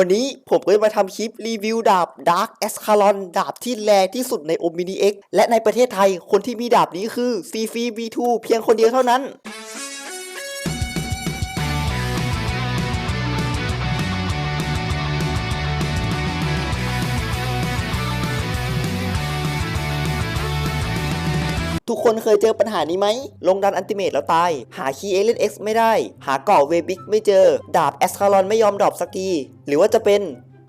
วันนี้ผมก็จะมาทำคลิปรีวิวดาบ Dark e s c a l o n ดาบที่แรงที่สุดใน o m n i X และในประเทศไทยคนที่มีดาบนี้คือ c f V2 เพียงคนเดียวเท่านั้น ทุกคนเคยเจอปัญหานี้ไหม ลงดันอันติเมตแล้วตาย หาคีย์เอเลนเอ็กซ์ไม่ได้ หาเกาะเวบิกไม่เจอ ดาบแอสคารอนไม่ยอมดรอปสักที หรือว่าจะเป็น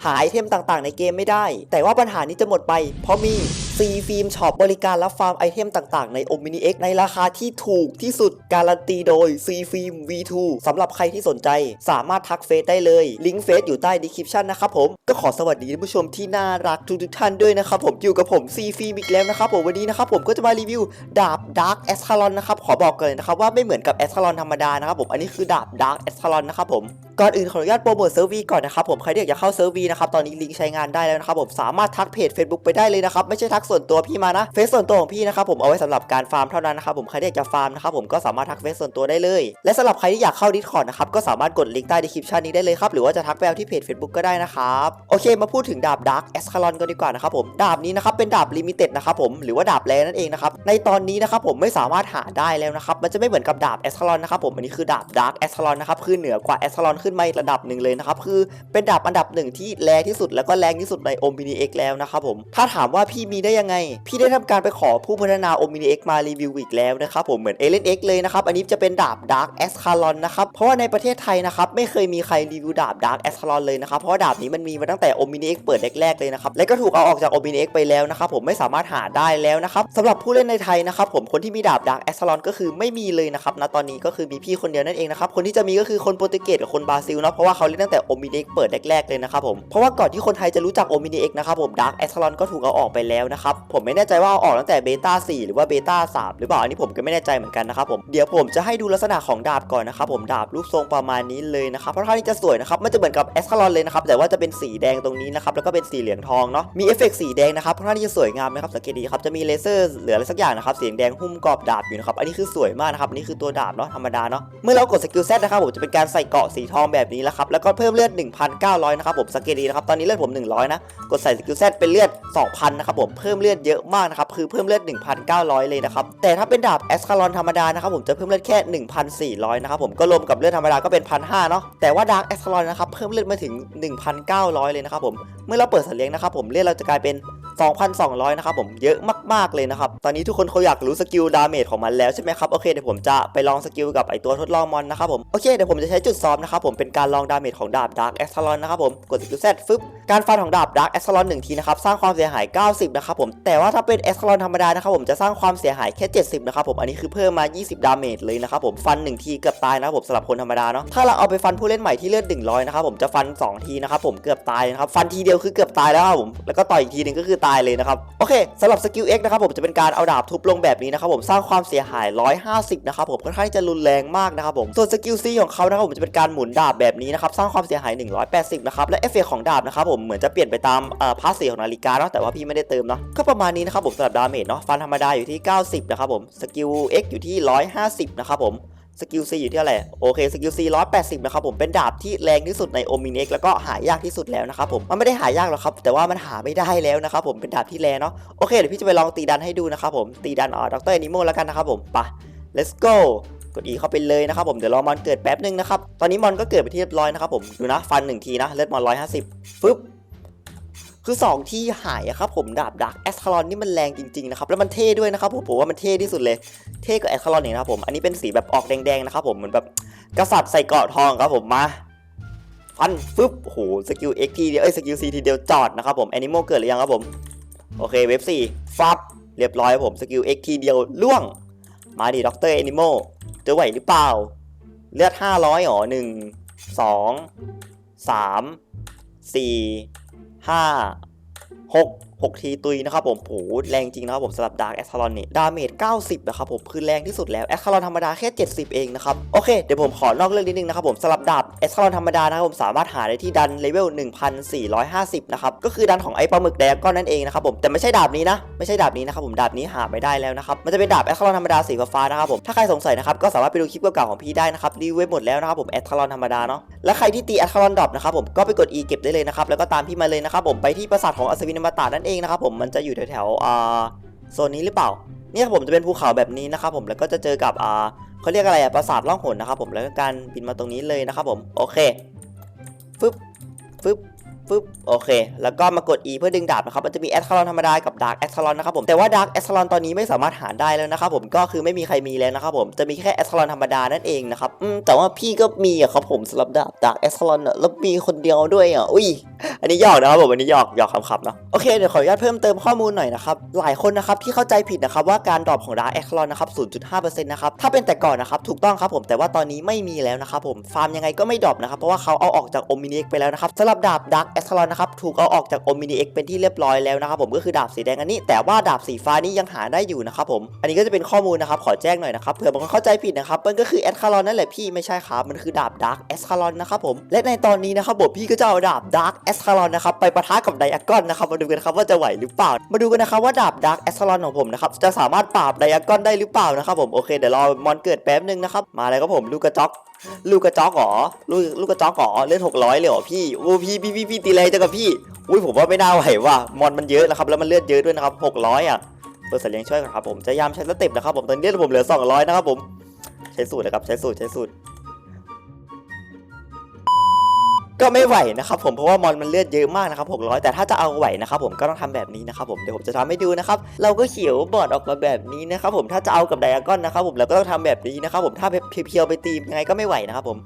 หาไอเทมต่างๆ ในเกมไม่ได้ แต่ว่าปัญหานี้จะหมดไป เพราะมีซีฟิล์มช็อปบริการรับฟาร์มไอเทมต่างๆ ใน o m n i X ในราคาที่ถูกที่สุดการันตีโดยซีฟิล์ม V2 สำหรับใครที่สนใจ สามารถทักเฟซได้เลย ลิงก์เฟซอยู่ใต้ดีคริปชันนะครับผม ก็ขอสวัสดีท่านผู้ชมที่น่ารักทุกๆท่านด้วยนะครับผม อยู่กับผมซีฟิล์มอีกแล้วนะครับผมวันนี้นะครับผมก็จะมารีวิวดาบ Dark e s c a l o n นนะครับขอบอกกันเลยนะครับว่าไม่เหมือนกับ e s c a l o n ธรรมดานะครับผมอันนี้คือดาบ Dark e s c a l o n นะครับผม ก่อนอื่นขออนุญาตโปรโมทเซิร์ฟวีก่อนนะครับผมใครที่อยากจะเข้าเซิร์ฟวีนะครับตอนนี้ลิงก์ใช้งานได้แล้วนะครับผมสามารถทักเพจ Facebook ไปได้เลยนะครับไม่ใช่ทักส่วนตัวพี่มานะเฟซส่วนตัวของพี่นะครับผมเอาไว้สำหรับการฟาร์มเท่านั้นนะครับผมใครที่อยากจะฟาร์มนะครับผมก็สามารถทักเฟซส่วนตัวได้เลย และสำหรับใครที่อยากเข้า Discord นะครับก็สามารถกดลิงก์ใต้ดีคริปชันนี้ได้เลยครับหรือว่าจะทักไปเอาที่เพจ Facebook ก็ได้นะครับโอเค มาพูดถึงดาบ Dark e s c a l o n กันดีกว่านะครับผมดาบนี้นะครับเป็นดาบลิมิเต็ดนะครับผมหรือว่าดาบแรนั่นเองนะครับในตอนนี้นะครับผมไม่สามารถหาได้แล้วนะครับมันจะไม่เหมือนกับดาบ e s c a l o n นะครับผมอันนี้คือดาบ Dark e s c a l o n นะครับคือเหนือกว่า e s c a l o n ขึ้ึ้นมาอีกระดับหนึ่งเลยนะครับคือเป็นดาบอันดับหนึ่งที่แรงที่สุดแล้วก็แรงที่สุดใน o m n i X แล้วนะครับผมถ้าถามว่าพี่มีได้ยังไง พี่ได้ทำการไปขอผู้พัฒนา o m n i X มารีวิวอีกแล้วนะครับผมเหมือน Alien X เลยนะครับอันนี้จะเป็นดาบ Dark e s c a l o n นะครับเพราะว่าในประเทศไทยนะครับไม่เคยมีใครรีวิวดาบ Dark e s c a l o n เลยนะครับเพราะาดาบนี้มันมีมาตั้งแต่ o m n i X เปิดแรกๆเลยนะครับและก็ถูกเอาออกจาก o m n i X ไปแล้วนะครับผมไม่สามารถหาได้แล้วนะครับสำหรับผู้เล่นในไทยนะครับผมคนที่มีดาบ Dark e s c a l o n ก็คือไม่มีเลยนะครับณตอนนี้ก็คือมีพี่คนเดียวนั่นเองนะครับคนที่จะมีก็คือคนโปรตุเกสกับคนบราซิลเนาะเพราะว่าเขาเล่นตั้งแต่ o m n i X เปิดแรกๆเลยนะครับผมเพราะว่าก่อนที่คนไทยจะรู้จัก o m n i X นะครับผม Dark e s c a l o n ก็ถูกเอาออกไปแล้วนะครับผมไม่แน่ใจว่าเอาออกตั้งแต่เบต้า4หรือว่าเบต้า3หรือเปล่าอันนี้ผมก็ไม่แน่ใจเหมือนกันนะครับผมเดี๋ยวผมจะให้ดูลักษณะของดาบก่อนนะครับผมดาบรูปทรงประมาณนี้เลยนะครับเพราะท่านี้จะสวยนะครับมันจะเหมือนกับเอสคาลอนเลยนะครับแต่ว่าจะเป็นสีแดงตรงนี้นะครับแล้วก็เป็นสีเหลืองทองเนาะมีเอฟเฟกต์สีแดงนะครับเพราะท่านี้จะสวยงามนะครับสังเกตดีครับจะมีเลเซอร์เหลืออะไรสักอย่างนะครับสีแดงหุ้มกรอบดาบอยู่นะครับอันนี้คือสวยมากนะครับอันนี้คือตัวดาบเนาะธรรมดาเนาะเมื่อเรากดสกิลเซตนะครับผมจะเป็นการใส่เกราะสีทองแบบนี้แล้วครับ แล้วก็เพิ่มเลือด 1,900 นะครับผมสังเกตดีนะครับ ตอนนี้เลือดผม 100 นะ กดใส่สกิลเซตเป็นเลือด 2,000 นะครับผม เพิ่มเลือดเยอะมากนะครับ คือเพิ่มเลือด 1,900 เลยนะครับ แต่ถ้าเป็นดาบเอสคาลอนธรรมดานะครับผมจะเพิ่มเลือดแค่ 1,400 นะครับผม ก็รวมกับเลือดธรรมดาก็เป็น 1,500 เนาะ แต่ว่าดาร์กเอสคาลอนนะครับ เพิ่มเลือดมาถึง 1,900 เลยนะครับผม เมื่อเราเปิดสัตว์เลี้ยงนะครับผม เลือดเราจะกลายเป็น 2,200 นะครับผมเยอะมากๆเลยนะครับ ตอนนี้ทุกคนเขาอยากรู้สกิลดาเมจของมันแล้วใช่ไหมครับ โอเคเดี๋ยวผมจะไปลองสกิลกับไอตัวทดลองมอนนะครับผม โอเคเดี๋ยวผมจะใช้จุดซ้อมนะครับผมเป็นการลองดาเมจของดาบดาร์กเอสคาลอนนะครับผม กดสกิลเซตฟึบการฟันของดาบดาร์กเอสคาลอนหนึ่งทีนะครับสร้างความเสียหาย 90 นะครับผม แต่ว่าถ้าเป็นเอสคาลอนธรรมดานะครับผมจะสร้างความเสียหายแค่ 70 นะครับผมอันนี้คือเพิ่มมา 20 ดาเมจเลยนะครับผมฟัน 1 ทีเกือบตายนะครับผมสำหรับคนธรรมดาเนาะถ้าเราเอาไปฟันผู้เล่นใหม่ที่เลือด100นะครับผมจะฟัน 2 ทีนะครับผมเกือบตายนะครับฟันทีเดียวคือเกือบตายแล้วครับผมแล้วก็ต่อยอีกทีนึงก็คือตายเลยนะครับโอเคสำหรับสกิล X นะครับผมจะเป็นการเอาดาบทุบลงแบบนี้นะครับผมสร้างความเสียหาย 150 นะครับผมค่อนข้างที่จะรุนแรงมากนะครับผมส่วนสกิล C ของเขานะครับผมจะเป็นการหมุนดาบแบบนี้นะครับสร้างความเสียหาย 180 นะครับและเอฟเฟกของดาบนะครับผมเหมือนจะเปลี่ยนไปตามเอ่อพาสสีของนาฬิกาเนาะแต่ว่าพี่ไม่ได้เติมเนาะก็ประมาณนี้นะครับผมสำหรับดาเมจเนาะฟันธรรมดาอยู่ที่ 90 นะครับผมสกิล X อยู่ที่ 150 นะครับผม สกิล C อยู่ที่อะไรโอเคสกิล C 180นะครับผมเป็นดาบที่แรงที่สุดในโอมิน X แล้วก็หายากที่สุดแล้วนะครับผมมันไม่ได้หายากหรอกครับ แต่ว่ามันหาไม่ได้แล้วนะครับผมเป็นดาบที่แรงเนาะโอเคเดี๋ยวพี่จะไปลองตีดันให้ดูนะครับผมตีดันอ๋อดรแอนิโมแล้วกันนะครับผมไป let's go กด E เข้าไปเลยนะครับผม เดี๋ยวรอมอนเกิดแป๊บนึงนะครับ ตอนนี้มอนก็เกิดไปที่เรียบร้อยนะครับผม ดูนะ ฟันหนึ่งทีนะ เลือดมอน150ฟึบ คือ 2 ที่หายอะครับผมดาบดักแอสคาลอนนี่มันแรงจริงๆนะครับแล้วมันเท่ด้วยนะครับผมผมว่ามันเท่ที่สุดเลยเท่กว่าแอสคาลอนเนี่ยนะครับผมอันนี้เป็นสีแบบออกแดงๆนะครับผมเหมือนแบบกษัตริย์ใส่เกราะทองครับผมมาฟันฟึบโหสกิล X ทีเดียวเอ้ยสกิล C ทีเดียวจอดนะครับผมแอนิโมเกิดหรือยังครับผมโอเคเว็บ4ฟับเรียบร้อยครับผมสกิล X ทีเดียวล่วง มาดิด็อกเตอร์แอนิโมจะไหวหรือเปล่า เลือด500หรอหนึ่งสองสามสี่ห้า หก6 ทีตุยนะครับผมโหแรงจริงนะครับผมสำหรับดาร์กแอสคาลอนนี่ดาเมจ 90 นะครับผมคือแรงที่สุดแล้วแอสคาลอนธรรมดาแค่ 70 เองนะครับโอเคเดี๋ยวผมขอนอกเรื่องนิดนึงนะครับผมสำหรับดาบแอสคาลอนธรรมดานะครับผมสามารถหาได้ที่ดันเลเวล 1450 นะครับก็คือดันของไอ้ปลาหมึกแดงก้อนนั่นเองนะครับผมแต่ไม่ใช่ดาบนี้นะไม่ใช่ดาบนี้นะครับผมดาบนี้หาไม่ได้แล้วนะครับมันจะเป็นดาบแอสคาลอนธรรมดาสีฟ้านะครับผมถ้าใครสงสัยนะครับก็สามารถไปดูคลิปเก่าๆของพี่ได้นะครับรีวิวหมดแล้วนะครับผมแอสคาลอนธรรมดาเนาะและใครที่ตีแอสคาลอนดรอปนะครับผมก็ไปกด E เก็บได้เลยนะครับแล้วก็ตามพี่มาเลยนะครับผมไปที่ปราสาทของอัศวินอมตะนั่นเองนะครับผมมันจะอยู่แถวๆโซนนี้หรือเปล่าเนี่ยครับผมจะเป็นภูเขาแบบนี้นะครับผมแล้วก็จะเจอกับอ่าเขาเรียกอะไรอะปราสาทล่องหนนะครับผมแล้วก็การบินมาตรงนี้เลยนะครับผมโอเคฟึบฟึบ ฟึบโอเค แล้วก็มากด E เพื่อดึงดาบนะครับ มันจะมีแอสคาลอนธรรมดากับดาร์กแอสคาลอนนะครับผม แต่ว่าดาร์กแอสคาลอนตอนนี้ไม่สามารถหาได้แล้วนะครับผม ก็คือไม่มีใครมีแล้วนะครับผม จะมีแค่แอสคาลอนธรรมดานั่นเองนะครับ อืม แต่ว่าพี่ก็มีอะครับผมสำหรับดาบดาร์กแอสคาลอนอะแล้วมีคนเดียวด้วยอะอุ้ย อันนี้หยอกนะครับผมอันนี้หยอกหยอกคำๆเนาะ โอเค เดี๋ยวขออนุญาตเพิ่มเติมข้อมูลหน่อยนะครับ หลายคนนะครับที่เข้าใจผิดนะครับว่าการดรอปของดาร์กแอสคลอนนะครับ0.5%นะครับ ถ้าเป็นแต่ก่อนนะครับถูกต้องครับผม แต่ว่าตอนนี้ไม่มีแล้วนะครับผม ฟาร์มยังไงก็ไม่ดรอปนะครับ เพราะว่าเขาเอาออกจากโอมินิเอกไปแล้วนะครับสำหรับดาบดาร์กแอสคลอนนะครับถูกเอาออกจากโอมินิเอ็กเป็นที่เรียบร้อยแล้วนะครับผมก็คือดาบสีแดงอันนี้ แต่ว่าดาบสีฟ้านี่ยังหาได้อยู่นะครับผมอันนี้ก็จะเป็นข้อมูลนะครับขอแจ้งหน่อยนะครับเผื่อบางคนเข้าใจผิดนะครับมันก็คือแอสคลอนนั่นแหละพี่ไม่ใช่ครับมันคือดาบดาร์กแอสคลอนนะครับผมและในตอนนี้นะครับผมพี่ก็จะเอาดาบดาร์กแอสคลอนนะครับไปปะทะกับไดอะกอนนะครับมาดูกันครับว่าจะไหวหรือเปล่า มาดูกันนะครับว่าดาบดาร์กแอสคลอนของผมนะครับจะสามารถปราบไดอะกอนได้หรือเปล่านะครับผมโอเคเดี๋ยวรอมอนเกิดแป๊บนึงนะครับมาเลยครับผมลูกกระจอกลูกกระจอกเหรอลูกลูกกระจอกเหรอเลือดหกร้อยเลยเหรอพี่โอ้พี่พี่พี่พี่ตีแรงจังกับพี่อุ้ยผมว่าไม่น่าไหวว่ะมอนมันเยอะนะครับแล้วมันเลือดเยอะด้วยนะครับหกร้อยอะเปิดสัตว์เลี้ยงช่วยกันครับผมจะยามใช้สเต็ปนะครับผมตอนนี้ผมเหลือสองร้อยนะครับผมใช้สูตรนะครับใช้สูตรใช้สูตร ก็ไม่ไหวนะครับผมเพราะว่ามอนมันเลือดเยอะมากนะครับ600 แต่ถ้าจะเอาไหวนะครับผมก็ต้องทำแบบนี้นะครับผมเดี๋ยวผมจะทำให้ดูนะครับเราก็เขียวบอดออกมาแบบนี้นะครับผมถ้าจะเอากับไดอะกอนนะครับผมเราก็ต้องทำแบบนี้นะครับผมถ้าเพียวๆไปตีมยังไงก็ไม่ไหวนะครับผม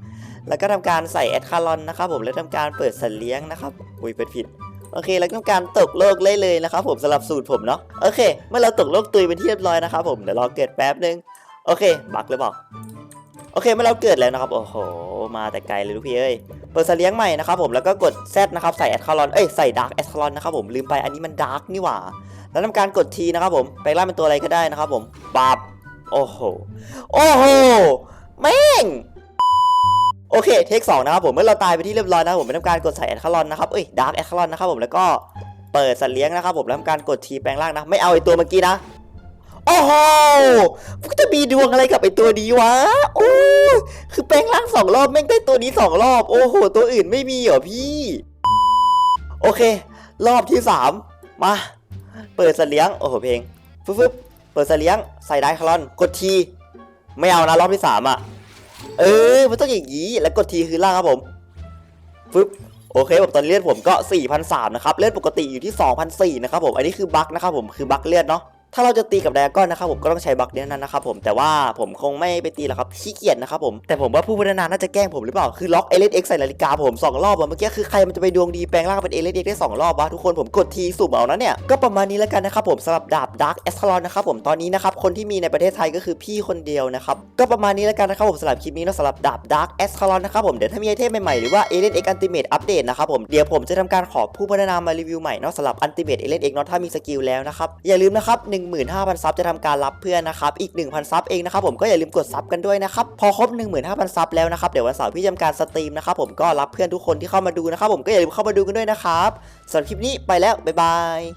แล้วก็ทำการใส่แอดคารอนนะครับผมแล้วทำการเปิดสัตว์เลี้ยงนะครับอุ้ยเปิดผิดโอเค แล้วก็ทำการตกโลกเลยเลยนะครับผมสำหรับสูตรผมเนาะโอเค เมื่อเราตกโลกตุยเป็นที่เรียบร้อยนะครับผมเดี๋ยวรอเกิดแป๊บนึงโอเคบักหรือเปล่าโอเคเมื่อเราเกิดแล้วนะครับโอ้โห มาแต่ไกลเลยลูกพี่เอ้ย เปิดสเลี้ยงใหม่นะครับผมแล้วก็กด Z นะครับใส่แอดคาร์ลอนเอ้ยใส่ดาร์กแอดคาร์ลอนนะครับผมลืมไปอันนี้มันดาร์กนี่หว่า แล้วทำการกดทีนะครับผมไปล่างเป็นตัวอะไรก็ได้นะครับผมปับโอ้โหโอ้โหแม่งโอเคเทคสองนะครับผมเมื่อเราตายไปที่เรียบร้อยนะครับผมไปทำการกดใส่แอดคาร์ลอนนะครับเอ้ยดาร์กแอดคาร์ลอนนะครับผมแล้วก็เปิดสัตว์เลี้ยงนะครับผมแล้วทำการกดทีแปลงร่างนะไม่เอาไอตัวเมื่อกี้นะ โอ้โหพวกจะมีดวงอะไรกับไอตัวนี้วะ โอ้คือแปลงร่างสองรอบแม่งได้ตัวนี้สองรอบ โอ้โห ตัวอื่นไม่มีเหรอพี่ โอเค รอบที่สามมา เปิดสเลียง โอ้โห เพลงฟึบฟึบเปิดสเลียง ใส่ได้คาร์ลอน กดที ไม่เอานะรอบที่สามอะ เออ มันต้องอย่างนี้ แล้วกดทีคือล่างครับผมฟึบโอเคผมตอนเลือดผมก็4,003นะครับ เลือดปกติอยู่ที่2,004นะครับผม อันนี้คือบั๊กนะครับผม คือบั๊กเลือดเนาะ ถ้าเราจะตีกับไดอะกอนนะครับผมก็ต้องใช้บัคเนี้ยนั้นนะครับผมแต่ว่าผมคงไม่ไปตีหรอกครับขี้เกียจนะครับผมแต่ผมว่าผู้พัฒนาน่าจะแกล้งผมหรือเปล่าคือล็อกเอเลเอ็กใส่นาฬิกาผมสองรอบอะเมื่อกี้คือใครมันจะไปดวงดีแปลงร่างเป็นเอเลเอ็กได้สองรอบวะทุกคนผมกดทีสุ่มเอานะเนี่ยก็ประมาณนี้แล้วกันนะครับผมสำหรับดาบดาร์กเอสคาลอนนะครับผมตอนนี้นะครับคนที่มีในประเทศไทยก็คือพี่คนเดียวนะครับก็ประมาณนี้แล้วกันนะครับผมสำหรับคลิปนี้นะสำหรับดาบดาร์กเอสคาลอนนะครับผมเดี๋ยวถ้ามีไอเทมใหม่ๆหรือว่าเอเลเอ็กอันติเมตอัปเดตนะครับผมเดี๋ยวผมจะทำการขอผู้พัฒนามารีวิวใหม่เนาะสำหรับอันติเมตเอเลเอ็กเนาะถ้ามีสกิลแล้วนะครับอย่าลืมนะครับ15,000ซับจะทำการรับเพื่อนนะครับอีก 1,000ซับเองนะครับผมก็อย่าลืมกดซับกันด้วยนะครับพอครบ 15,000ซับแล้วนะครับเดี๋ยววันเสาร์พี่จะทำการสตรีมนะครับผมก็รับเพื่อนทุกคนที่เข้ามาดูนะครับผมก็อย่าลืมเข้ามาดูกันด้วยนะครับสำหรับคลิปนี้ไปแล้วบ๊ายบาย